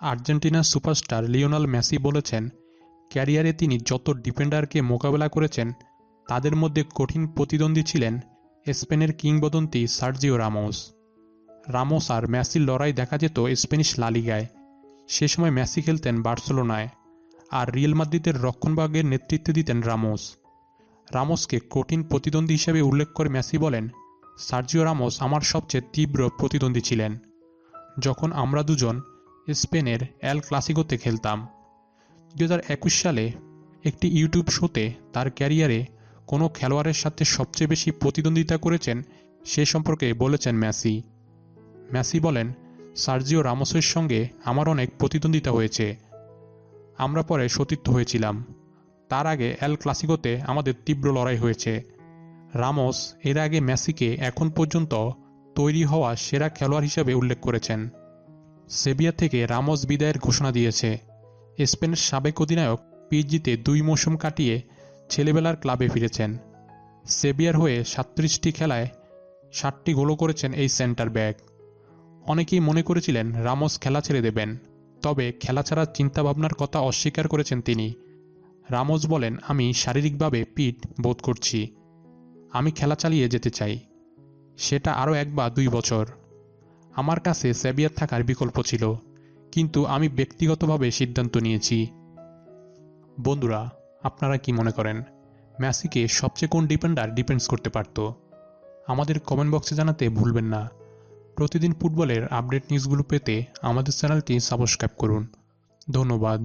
আর্জেন্টিনার superstar Lionel Messi বলেছেন, ক্যারিয়ারে তিনি যত ডিফেন্ডারকে মোকাবেলা করেছেন, তাদের মধ্যে কঠিন প্রতিদ্বন্দ্বী ছিলেন স্পেনের কিংবদন্তি সার্জিও রামোস। রামোস আর মেসির লড়াই দেখা যেত স্প্যানিশ লালিগায় সে সময় মেসি খেলতেন বার্সেলোনায় আর রিয়েল মাদ্রিদের রক্ষণভাগের নেতৃত্ব দিতেন রামোস। রামোসকে কঠিন প্রতিদ্বন্দ্বী হিসেবে উল্লেখ করে মেসি বলেন, সার্জিও রামোস আমার সবচেয়ে তীব্র প্রতিদ্বন্দ্বী ছিলেন। যখন আমরা দুজন স্পেনের অ্যাল ক্লাসিকোতে খেলতাম। দু হাজার একুশ সালে একটি ইউটিউব শোতে তার ক্যারিয়ারে কোনো খেলোয়াড়ের সাথে সবচেয়ে বেশি প্রতিদ্বন্দ্বিতা করেছেন সে সম্পর্কে বলেছেন মেসি। ম্যাসি বলেন, সার্জিও রামোসের সঙ্গে আমার অনেক প্রতিদ্বন্দ্বিতা হয়েছে। আমরা পরে সতীর্থ হয়েছিলাম। তার আগে এল ক্লাসিকোতে আমাদের তীব্র লড়াই হয়েছে। রামোস এর আগে মেসিকে এখন পর্যন্ত তৈরি হওয়া সেরা খেলোয়াড় হিসেবে উল্লেখ করেছেন। সেবিয়া থেকে রামোস বিদায়ের ঘোষণা দিয়েছে। স্পেনের সাবেক অধিনায়ক পিএইচজিতে দুই মৌসুম কাটিয়ে ছেলেবেলার ক্লাবে ফিরেছেন। সেবিয়ার হয়ে সাতত্রিশটি খেলায় ষাটটি গোলও করেছেন এই সেন্টার ব্যাক। অনেকেই মনে করেছিলেন রামোস খেলা ছেড়ে দেবেন, তবে খেলা ছাড়ার চিন্তাভাবনার কথা অস্বীকার করেছেন তিনি। রামোস বলেন, আমি শারীরিকভাবে পিঠ বোধ করছি। আমি খেলা চালিয়ে যেতে চাই। সেটা আরও এক বা দুই বছর। আমার কাছে সেভিয়ার থাকার বিকল্প ছিল, কিন্তু আমি ব্যক্তিগতভাবে সিদ্ধান্ত নিয়েছি। বন্ধুরা, আপনারা কি মনে করেন, মেসিকে সবচেয়ে কোন ডিপেন্ডার ডিপেন্ডস করতে পারত? আমাদের কমেন্ট বক্সে জানাতে ভুলবেন না। প্রতিদিন ফুটবলের আপডেট নিউজগুলো পেতে আমাদের চ্যানেলটি সাবস্ক্রাইব করুন। ধন্যবাদ।